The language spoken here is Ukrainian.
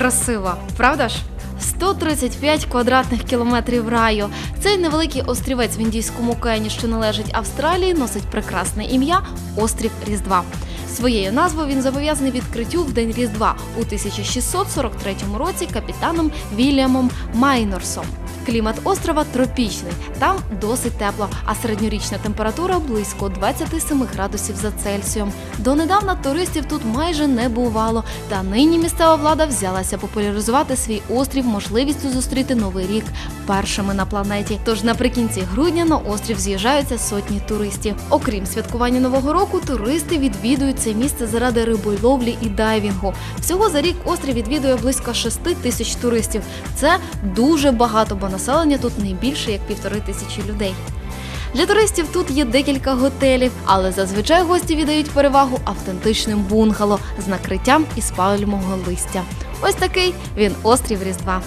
красиво, правда ж? 135 квадратних кілометрів раю. Цей невеликий острівець в індійському океані, що належить Австралії, носить прекрасне ім'я Острів Різдва. Своєю назвою він зобов'язаний відкриттю в день Різдва у 1643 році капітаном Вільямом Майнорсом. Клімат острова тропічний, там досить тепло, а середньорічна температура близько 27 градусів за Цельсієм. Донедавна туристів тут майже не бувало, та нині місцева влада взялася популяризувати свій острів можливістю зустріти новий рік першими на планеті. Тож наприкінці грудня на острів з'їжджаються сотні туристів. Окрім святкування нового року, туристи відвідують це місце заради риболовлі і дайвінгу. Всього за рік острів відвідує близько 6 тисяч туристів. Це дуже багато, бо населення тут не більше як півтори тисячі людей. Для туристів тут є декілька готелів, але зазвичай гості віддають перевагу автентичним бунгало з накриттям із пальмового листя. Ось такий він острів Різдва.